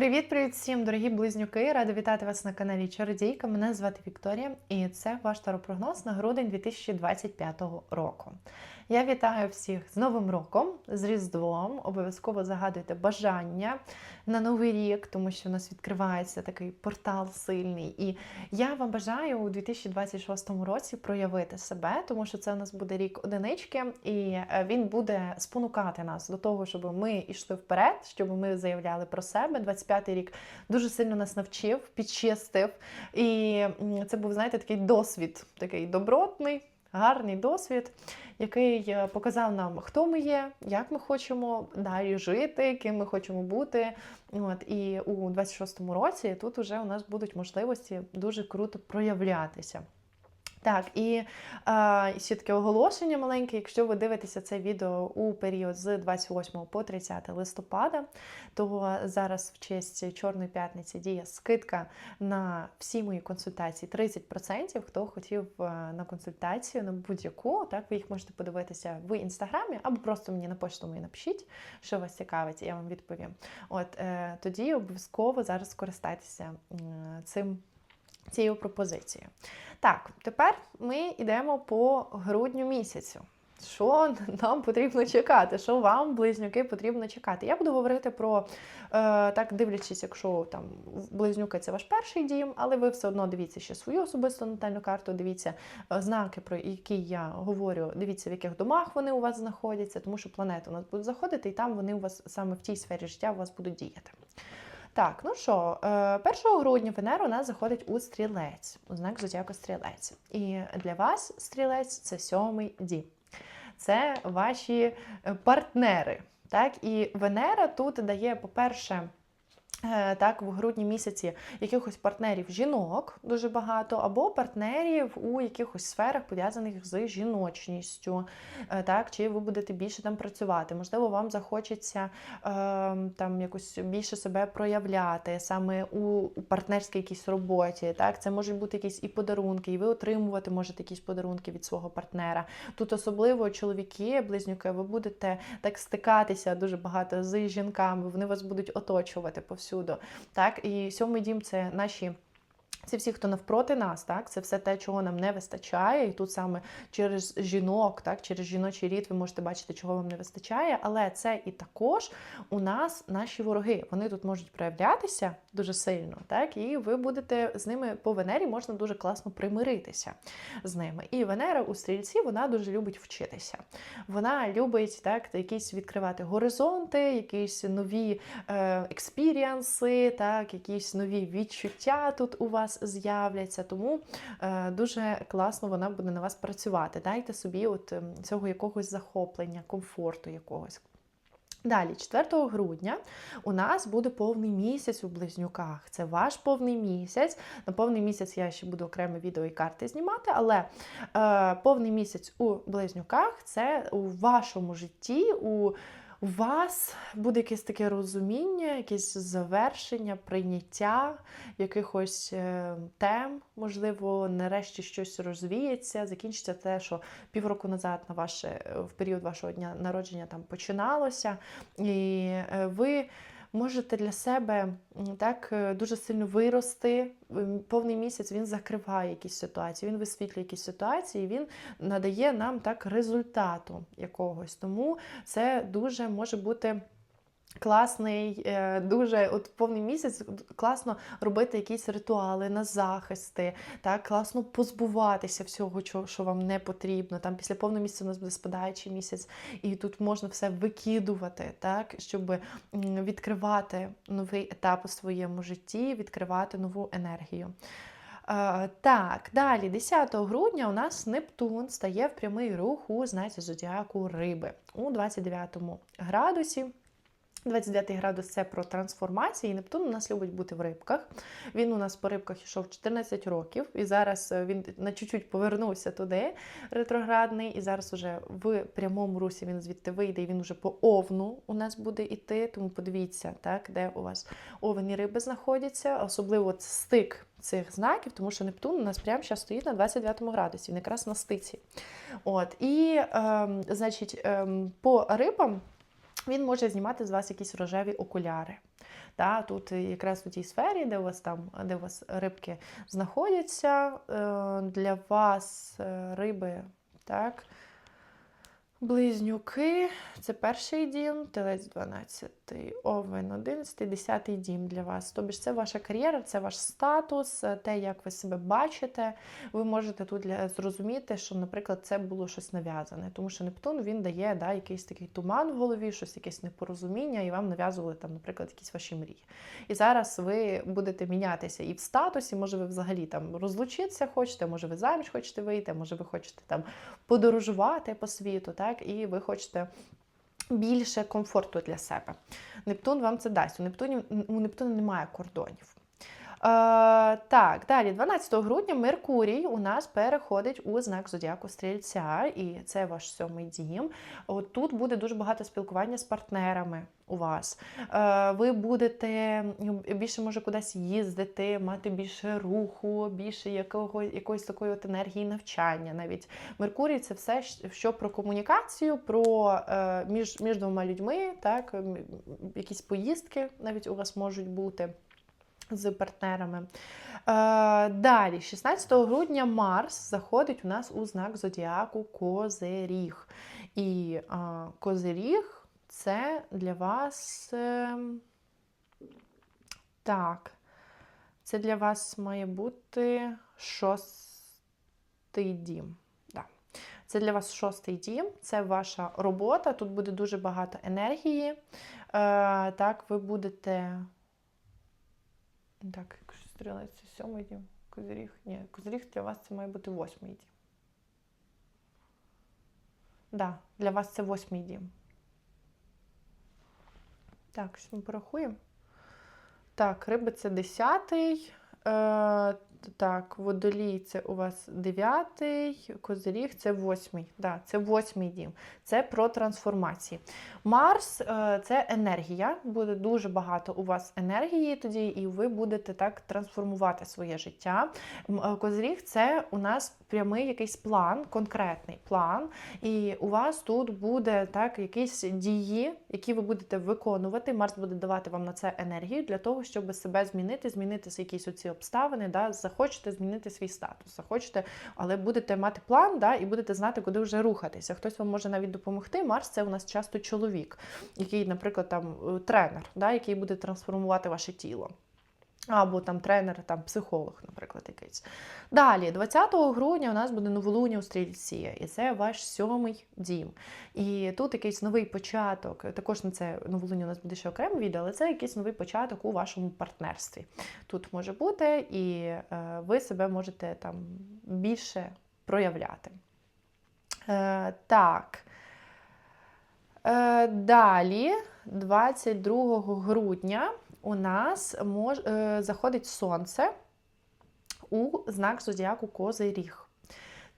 Привіт-привіт всім, дорогі близнюки! Рада вітати вас на каналі Чародійка. Мене звати Вікторія, і це ваш таропрогноз на грудень 2025 року. Я вітаю всіх з Новим роком, з Різдвом. Обов'язково загадуйте бажання на новий рік, тому що у нас відкривається такий портал сильний. І я вам бажаю у 2026 році проявити себе, тому що це у нас буде рік одинички, і е, він буде спонукати нас до того, щоб ми йшли вперед, щоб ми заявляли про себе. 25-й рік дуже сильно нас навчив, підчистив. І це був, знаєте, такий досвід, такий добротний. Гарний досвід, який е, показав нам, хто ми є, як ми хочемо далі жити, ким ми хочемо бути. От і у 26-му році тут вже у нас будуть можливості дуже круто проявлятися. Так, і е, ще таке оголошення маленьке. Якщо ви дивитеся це відео у період з 28 по 30 листопада, то зараз в честь Чорної п'ятниці діє скидка на всі мої консультації 30%. Хто хотів е, на консультацію на будь-яку, так ви їх можете подивитися в інстаграмі, або просто мені на пошту мені напишіть, що вас цікавить, я вам відповім. От е, тоді обов'язково зараз скористайтеся м, цим цією пропозицією. Так, тепер ми йдемо по грудню місяцю. Що нам потрібно чекати? Що вам, близнюки, потрібно чекати? Я буду говорити про е, так, дивлячись, якщо там близнюки це ваш перший дім, але ви все одно дивіться ще свою особисту натальну карту, дивіться е, знаки, про які я говорю, дивіться, в яких домах вони у вас знаходяться, тому що планети у нас будуть заходити, і там вони у вас саме в тій сфері життя у вас будуть діяти. Так, ну що, е, 1 грудня Венера у нас заходить у стрілець, у знак зодіаку стрілець. І для вас стрілець це сьомий дім. Це ваші е, партнери. Так, і Венера тут дає, по-перше, е, так, в грудні місяці якихось партнерів жінок дуже багато, або партнерів у якихось сферах пов'язаних з жіночністю. Е, Так, чи ви будете більше там працювати? Можливо, вам захочеться е, там якось більше себе проявляти саме у, партнерській якійсь роботі. Так, це можуть бути якісь і подарунки, і ви отримувати можете якісь подарунки від свого партнера. Тут особливо чоловіки, близнюки, ви будете так стикатися дуже багато з жінками, вони вас будуть оточувати повсюду. Так, і сьомий дім це наші. Це всі, хто навпроти нас, так це все те, чого нам не вистачає, і тут саме через жінок, так через жіночий рід ви можете бачити, чого вам не вистачає. Але це і також у нас наші вороги. Вони тут можуть проявлятися дуже сильно, так і ви будете з ними по Венері можна дуже класно примиритися з ними. І Венера у стрільці вона дуже любить вчитися. Вона любить так якісь відкривати горизонти, якісь нові е, експіріанси, так, якісь нові відчуття тут у вас з'являться. Тому е, дуже класно вона буде на вас працювати. Дайте собі от ем, цього якогось захоплення, комфорту якогось. Далі, 4 грудня, у нас буде повний місяць у близнюках. Це ваш повний місяць. На повний місяць я ще буду окреме відео і карти знімати, але е, повний місяць у близнюках це у вашому житті. у у вас буде якесь таке розуміння, якесь завершення, прийняття якихось е, тем, можливо, нарешті щось розвіється, закінчиться те, що півроку назад на ваше в період вашого дня народження там починалося, і е, ви. Можете для себе так е, дуже сильно вирости. Повний місяць він закриває якісь ситуації, він висвітлює якісь ситуації, він надає нам так результату якогось. Тому це дуже може бути. Класний, е, дуже от повний місяць класно робити якісь ритуали на захисти, так класно позбуватися всього, що вам не потрібно. Там після повного місяця у нас буде спадаючий місяць, і тут можна все викидувати, так, щоб відкривати новий етап у своєму житті, відкривати нову енергію. Е, Так, далі, 10 грудня у нас Нептун стає в прямий рух у знаці зодіаку Риби у 29 градусі. 29 градус це про трансформацію. І Нептун у нас любить бути в рибках. Він у нас по рибках йшов 14 років, і зараз е, він на чуть-чуть повернувся туди, ретроградний. І зараз уже в прямому русі він звідти вийде, і він уже по овну у нас буде йти. Тому подивіться, так, де у вас овен і риби знаходяться, особливо стик цих знаків, тому що Нептун у нас прямо зараз стоїть на 29 градусі, він якраз на стиці. От, і, ем, значить, ем, по рибам. Він може знімати з вас якісь рожеві окуляри. Да, тут якраз у тій сфері, де у вас там, де у вас рибки знаходяться, е, для вас е, риби, так. Близнюки це перший дім, телець 12, овен 11, 10 дім для вас. Тобто це ваша кар'єра, це ваш статус, те, як ви себе бачите. Ви можете тут зрозуміти, що, наприклад, це було щось нав'язане. Тому що Нептун він дає да, якийсь такий туман в голові, щось якесь непорозуміння, і вам нав'язували, там, наприклад, якісь ваші мрії. І зараз ви будете мінятися і в статусі, може, ви взагалі там розлучитися хочете, може, ви заміж хочете вийти, може, ви хочете там подорожувати по світу. Так? Так, і ви хочете більше комфорту для себе. Нептун вам це дасть. У Нептуні, у Нептуна немає кордонів. Е, так, далі, 12 грудня Меркурій у нас переходить у знак Зодіаку Стрільця, і це ваш сьомий дім. От Тут буде дуже багато спілкування з партнерами у вас. Е, ви будете більше може кудись їздити, мати більше руху, більше якого, якоїсь такої от енергії навчання. Навіть Меркурій це все, що про комунікацію, про е, між, між двома людьми, так, якісь поїздки навіть у вас можуть бути з партнерами. Е, Далі, 16 грудня Марс заходить у нас у знак Зодіаку Козиріг. І е, Козиріг це для вас. Е, так, це для вас має бути шостий дім. Да. Це для вас шостий дім, це ваша робота. Тут буде дуже багато енергії. Е, Так, ви будете. Так, якщо стрілець сьомий дім, козиріг. Ні, козиріг для вас це має бути восьмий дім. Так, да, для вас це восьмий дім. Так, що ми порахуємо. Так, риби це десятий. Так, водолій це у вас дев'ятий, козиріг це восьмий. Да, Це восьмий дім. Це про трансформації. Марс е, це енергія, буде дуже багато у вас енергії тоді, і ви будете так трансформувати своє життя. Е, козиріг це у нас прямий якийсь план, конкретний план. І у вас тут буде так якісь дії, які ви будете виконувати. Марс буде давати вам на це енергію для того, щоб себе змінити, змінити якісь оці обставини. да, захочете змінити свій статус, захочете, але будете мати план, да, і будете знати, куди вже рухатися. Хтось вам може навіть допомогти. Марс це у нас часто чоловік, який, наприклад, там е, тренер, да, який буде трансформувати ваше тіло. Або там тренер, там психолог, наприклад, якийсь. Далі, 20 грудня у нас буде новолуння у стрільці, і це ваш сьомий дім. І тут якийсь новий початок. Також на це новолуння у нас буде ще окреме відео, але це якийсь новий початок у вашому партнерстві. Тут може бути, і е, ви себе можете там більше проявляти. Е, Так. Е, Далі, 22 грудня у нас мож, е, заходить сонце у знак зодіаку Козий Ріг.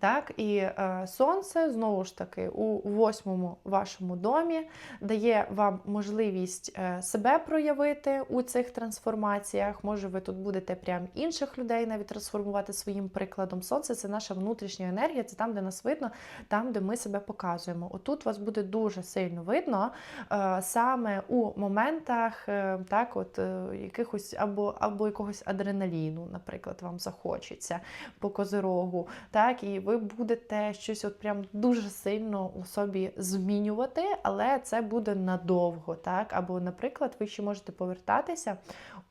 Так, І е, сонце, знову ж таки, у восьмому вашому домі дає вам можливість е, себе проявити у цих трансформаціях. Може, ви тут будете прям інших людей навіть трансформувати своїм прикладом. Сонце це наша внутрішня енергія, це там, де нас видно, там, де ми себе показуємо. Отут вас буде дуже сильно видно е, саме у моментах е, так, от, е, якихось або або якогось адреналіну, наприклад, вам захочеться по козирогу. так, і ви ви будете щось от прям дуже сильно у собі змінювати, але це буде надовго. так? Або, наприклад, ви ще можете повертатися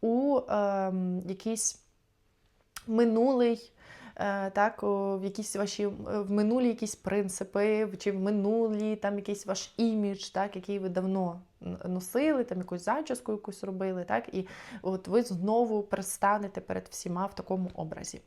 у е, якийсь минулий. Е, так, в якісь ваші в минулі якісь принципи, чи в минулі там якийсь ваш імідж, так, який ви давно носили, там якусь зачіску якусь робили, так, і от ви знову пристанете перед всіма в такому образі.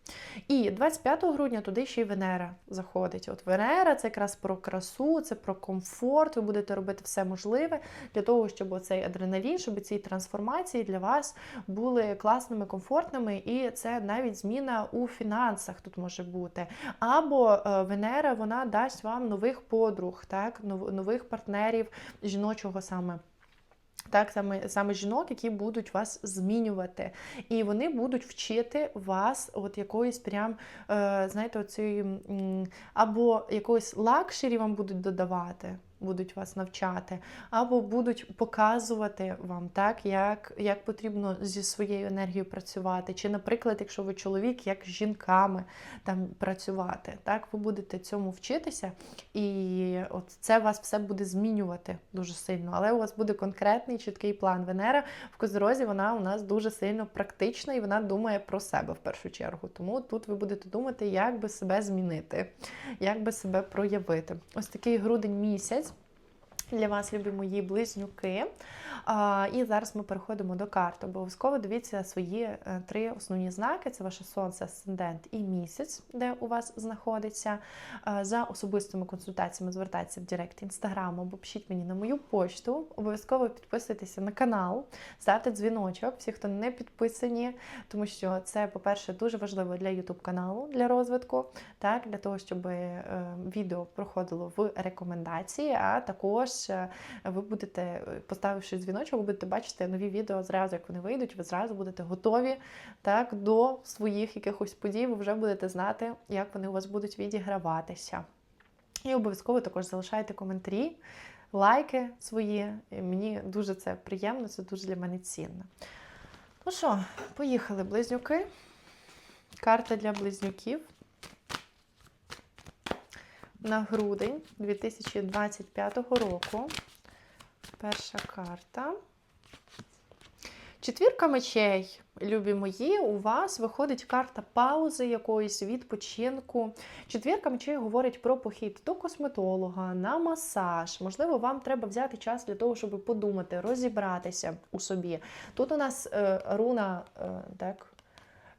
І 25 грудня туди ще й Венера заходить. От Венера це якраз про красу, це про комфорт. Ви будете робити все можливе для того, щоб оцей адреналін, щоб ці трансформації для вас були класними, комфортними, і це навіть зміна у фінансах тут може бути. Або е, Венера вона дасть вам нових подруг, так, нових партнерів жіночого саме. Так, саме саме жінок, які будуть вас змінювати. І вони будуть вчити вас от якоїсь прям, е, знаєте, оцієї, або якоїсь лакшері вам будуть додавати. Будуть вас навчати, або будуть показувати вам, так, як, як потрібно зі своєю енергією працювати. Чи, наприклад, якщо ви чоловік, як з жінками там працювати. Так, ви будете цьому вчитися, і от це вас все буде змінювати дуже сильно. Але у вас буде конкретний чіткий план. Венера в Козорозі вона у нас дуже сильно практична і вона думає про себе в першу чергу. Тому тут ви будете думати, як би себе змінити, як би себе проявити. Ось такий грудень місяць. Для вас, любі мої близнюки. І зараз ми переходимо до карти. Обов'язково дивіться свої е, три основні знаки: це ваше сонце, асцендент і місяць, де у вас знаходиться. За особистими консультаціями звертайтеся в Директ інстаграму або пишіть мені на мою почту. Обов'язково підписуйтеся на канал, ставте дзвіночок, всі, хто не підписані, тому що це, по-перше, дуже важливо для YouTube каналу для розвитку, так, для того, щоб е, відео проходило в рекомендації, а також е, ви будете, е, поставивши дзвіночок, ви будете бачити нові відео зразу, як вони вийдуть, ви зразу будете готові так, до своїх якихось подій, ви вже будете знати, як вони у вас будуть відіграватися. І обов'язково також залишайте коментарі, лайки свої. Мені дуже це приємно, це дуже для мене цінно. Ну що, поїхали, близнюки. Карта для близнюків на грудень 2025 року. Перша карта. Четвірка мечей, любі мої, у вас виходить карта паузи якоїсь відпочинку. Четвірка мечей говорить про похід до косметолога, на масаж. Можливо, вам треба взяти час для того, щоб подумати, розібратися у собі. Тут у нас е, руна, е, так,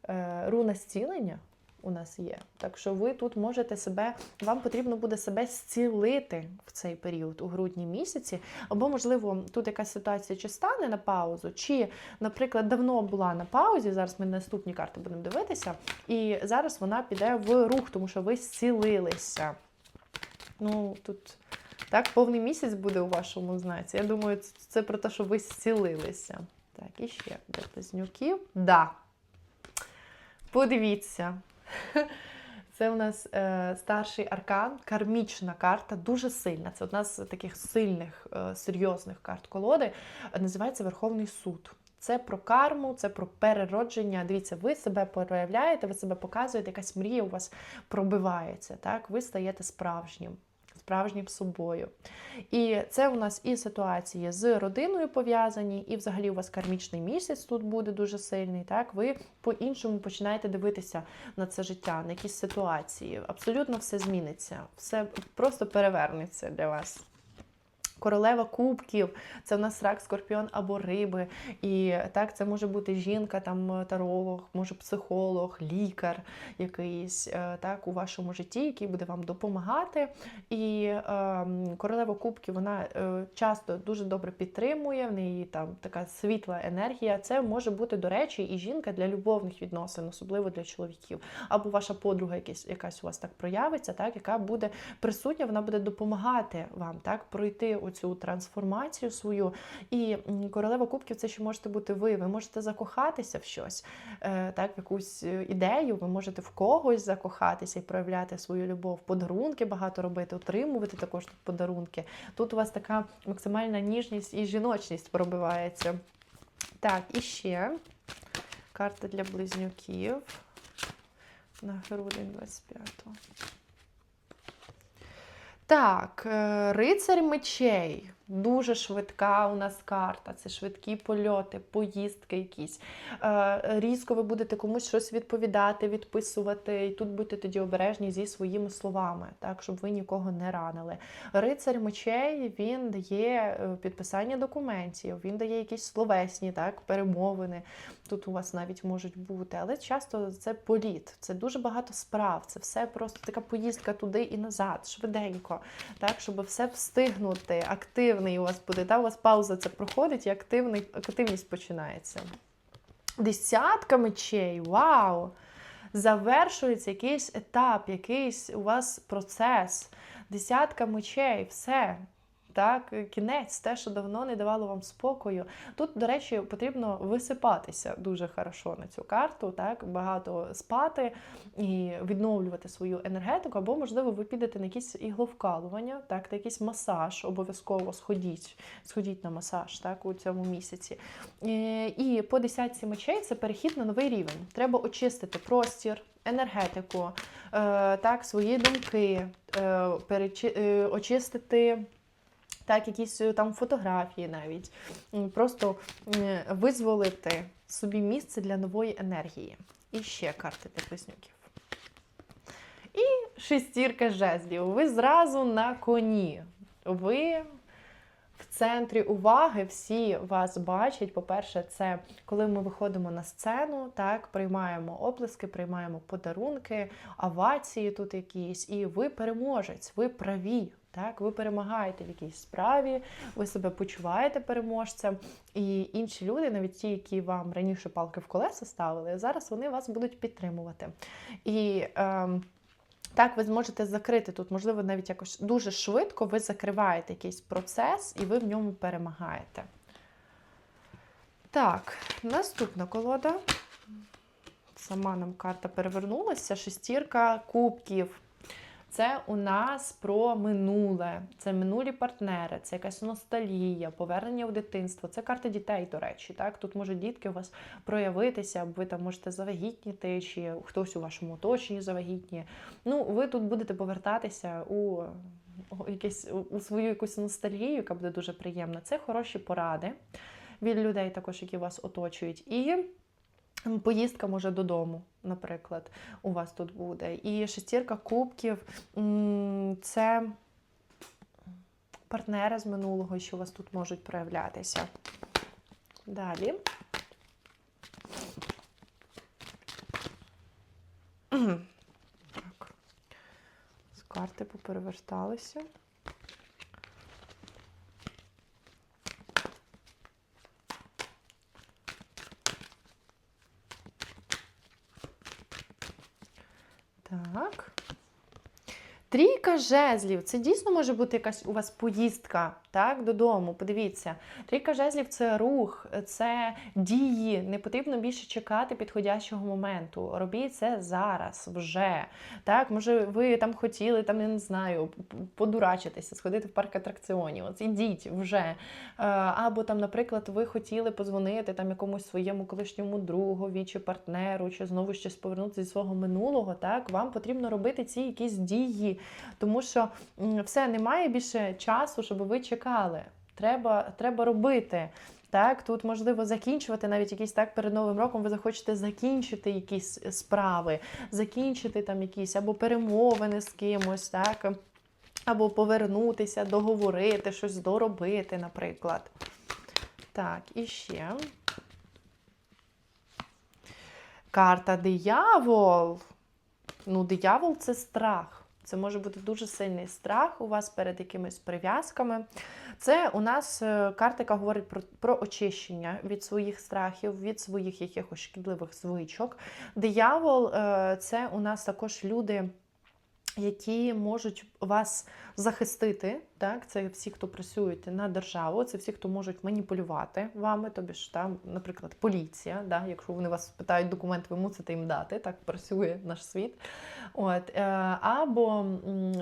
е, руна зцілення у нас є. Так що ви тут можете себе, вам потрібно буде себе зцілити в цей період у грудні місяці. Або, можливо, тут якась ситуація чи стане на паузу, чи, наприклад, давно була на паузі. Зараз ми наступні карти будемо дивитися, і зараз вона піде в рух, тому що ви зцілилися. Ну, тут. Так, повний місяць буде у вашому знаці. Я думаю, це про те, що ви зцілилися. Так, і ще близнюків. Да. Подивіться. Це у нас е, старший аркан, кармічна карта, дуже сильна. Це одна з таких сильних, е, серйозних карт колоди. Називається Верховний суд. Це про карму, це про переродження. Дивіться, ви себе проявляєте, ви себе показуєте, якась мрія у вас пробивається. Так, ви стаєте справжнім справжнім собою. І це у нас і ситуації з родиною пов'язані, і взагалі у вас кармічний місяць тут буде дуже сильний. Так, ви по-іншому починаєте дивитися на це життя, на якісь ситуації. Абсолютно все зміниться, все просто перевернеться для вас. Королева кубків, це в нас рак, скорпіон або риби. І так, це може бути жінка, там таролог, може психолог, лікар якийсь е, так, у вашому житті, який буде вам допомагати. І е, королева кубків вона е, часто дуже добре підтримує, в неї там така світла енергія. Це може бути, до речі, і жінка для любовних відносин, особливо для чоловіків. Або ваша подруга, якась, якась у вас так проявиться, так, яка буде присутня, вона буде допомагати вам так, пройти цю трансформацію свою. І королева кубків це ще можете бути ви. Ви можете закохатися в щось, е, так, в якусь е, ідею, ви можете в когось закохатися і проявляти свою любов, подарунки багато робити, отримувати також тут подарунки. Тут у вас така максимальна ніжність і жіночність пробивається. Так, і ще карта для близнюків на грудень 25-го. Так, е, рицарь мечей. Дуже швидка у нас карта, це швидкі польоти, поїздки якісь. Е, різко ви будете комусь щось відповідати, відписувати, і тут будьте тоді обережні зі своїми словами, так, щоб ви нікого не ранили. Рицарь мечей він дає е, підписання документів, він дає якісь словесні так, перемовини. Тут у вас навіть можуть бути, але часто це політ, це дуже багато справ, це все просто така поїздка туди і назад, швиденько, так, щоб все встигнути, активний у вас буде. та У вас пауза це проходить і активний, активність починається. Десятка мечей, вау! Завершується якийсь етап, якийсь у вас процес. Десятка мечей, все. Так, кінець, те, що давно не давало вам спокою. Тут, до речі, потрібно висипатися дуже хорошо на цю карту, так, багато спати і відновлювати свою енергетику, або, можливо, ви підете на якісь ігловкалування, так, на якийсь масаж, обов'язково сходіть, сходіть на масаж так, у цьому місяці. Е, І по десятці мечей це перехід на новий рівень. Треба очистити простір, енергетику, е, так, свої думки, е, е, очистити. Так, якісь е, там фотографії навіть. Просто визволити собі місце для нової енергії. І ще карти для близнюків. І шестірка жезлів. Ви зразу на коні. Ви в центрі уваги, всі вас бачать. По-перше, це коли ми виходимо на сцену, так, приймаємо оплески, приймаємо подарунки, авації тут якісь, і ви переможець, ви праві. Так, ви перемагаєте в якійсь справі, ви себе почуваєте переможцем, і інші люди, навіть ті, які вам раніше палки в колеса ставили, зараз вони вас будуть підтримувати. І ем, так, ви зможете закрити тут, можливо, навіть якось дуже швидко ви закриваєте якийсь процес і ви в ньому перемагаєте. Так, наступна колода. Сама нам карта перевернулася. Шестірка кубків. Це у нас про минуле, це минулі партнери, це якась ностальгія, повернення в дитинство. Це карта дітей, до речі. Так? Тут можуть дітки у вас проявитися, ви там можете завагітніти, чи хтось у вашому оточенні завагітніє. Ну, ви тут будете повертатися у, якесь, у свою якусь ностальгію, яка буде дуже приємна. Це хороші поради від людей, також, які вас оточують. І Поїздка може додому, наприклад, у вас тут буде. І шестірка кубків це партнери з минулого, що у вас тут можуть проявлятися. Далі. Так. З карти попереверталися. Так. Трійка жезлів. Це дійсно може бути якась у вас поїздка так, додому. Подивіться. Трійка жезлів це рух, це дії. Не потрібно більше чекати підходящого моменту. Робіть це зараз, вже. Так, Може, ви там хотіли, там, я не знаю, подурачитися, сходити в парк атракціонів. От ідіть вже. Е, Або там, наприклад, ви хотіли позвонити там якомусь своєму колишньому другові чи партнеру, чи знову щось повернутися зі свого минулого. Так, вам потрібно робити ці якісь дії, тому що все немає більше часу, щоб ви чекали. Треба, треба робити. Так, тут можливо закінчувати навіть якісь так перед новим роком. Ви захочете закінчити якісь справи, закінчити там якісь або перемовини з кимось, так, або повернутися, договорити, щось доробити, наприклад. Так, і ще. Карта диявол. Ну, диявол це страх. Це може бути дуже сильний страх у вас перед якимись прив'язками. Це у нас картика яка говорить про, про очищення від своїх страхів, від своїх якихось шкідливих звичок. Диявол е, це у нас також люди. Які можуть вас захистити, так це всі, хто працюють на державу, це всі, хто можуть маніпулювати вами, тобі ж там, наприклад, поліція. Да, Якщо вони вас питають документ, ви мусите їм дати. Так працює наш світ. От е, або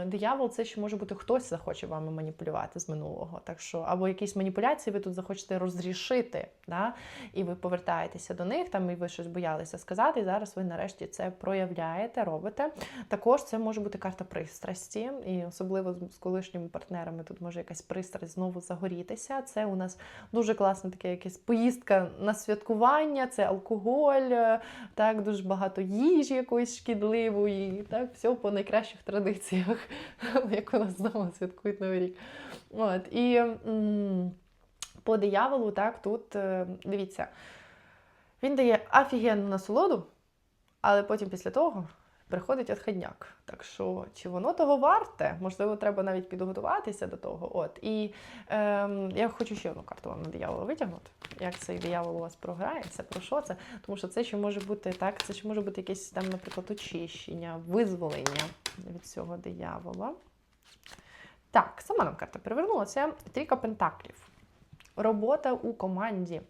диявол, це ще може бути хтось захоче вами маніпулювати з минулого. Так що, або якісь маніпуляції ви тут захочете розрішити, да, і ви повертаєтеся до них, там і ви щось боялися сказати. І зараз ви нарешті це проявляєте, робите. Також це може бути карта пристрасті, і особливо з колишніми партнерами тут може якась пристрасть знову загорітися. Це у нас дуже класна така якась поїздка на святкування, це алкоголь, е, так, дуже багато їжі якоїсь шкідливої, так, все по найкращих традиціях, як у нас вдома святкують Новий рік. От, і м, по дияволу, так, тут е, дивіться, він дає офігенну насолоду, але потім після того приходить отходняк. Так що, чи воно того варте? Можливо, треба навіть підготуватися до того. От. І ем, я хочу ще одну карту вам на диявола витягнути. Як цей диявол у вас програється, про що це? Тому що це ще може бути так, це ще може бути якесь там, наприклад, очищення, визволення від цього диявола. Так, сама нам карта перевернулася. Трійка пентаклів. Робота у команді.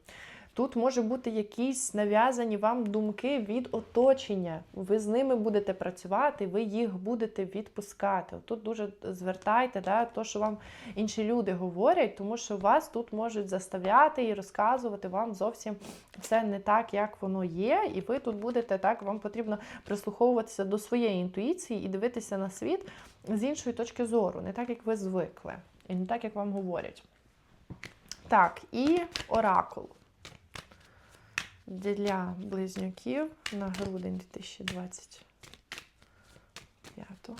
Тут може бути якісь нав'язані вам думки від оточення. Ви з ними будете працювати, ви їх будете відпускати. Тут дуже звертайте да, то, що вам інші люди говорять, тому що вас тут можуть заставляти і розказувати вам зовсім все не так, як воно є. І ви тут будете так, вам потрібно прислуховуватися до своєї інтуїції і дивитися на світ з іншої точки зору, не так, як ви звикли, і не так, як вам говорять. Так, і оракул для близнюків на грудень 2025.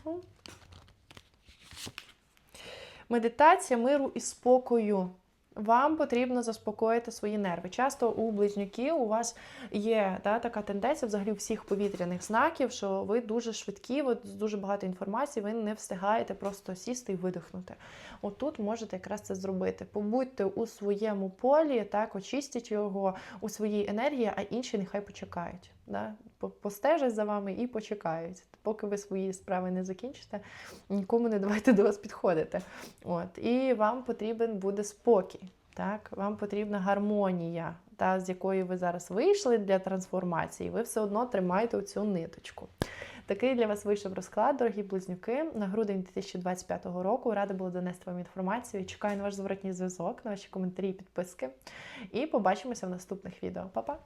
Медитація миру і спокою. Вам потрібно заспокоїти свої нерви. Часто у близнюків у вас є да, така тенденція взагалі всіх повітряних знаків, що ви дуже швидкі, з дуже багато інформації, ви не встигаєте просто сісти і видихнути. Отут можете якраз це зробити. Побудьте у своєму полі, так, очистіть його у своїй енергії, а інші нехай почекають. Да? Постежать за вами і почекають. Поки ви свої справи не закінчите, нікому не давайте до вас підходити. От. І вам потрібен буде спокій. Так? Вам потрібна гармонія, та, з якої ви зараз вийшли для трансформації, ви все одно тримаєте цю ниточку. Такий для вас вийшов розклад, дорогі близнюки, на грудень 2025 року. Рада була донести вам інформацію. Чекаю на ваш зворотній зв'язок, на ваші коментарі і підписки. І побачимося в наступних відео. Па-па!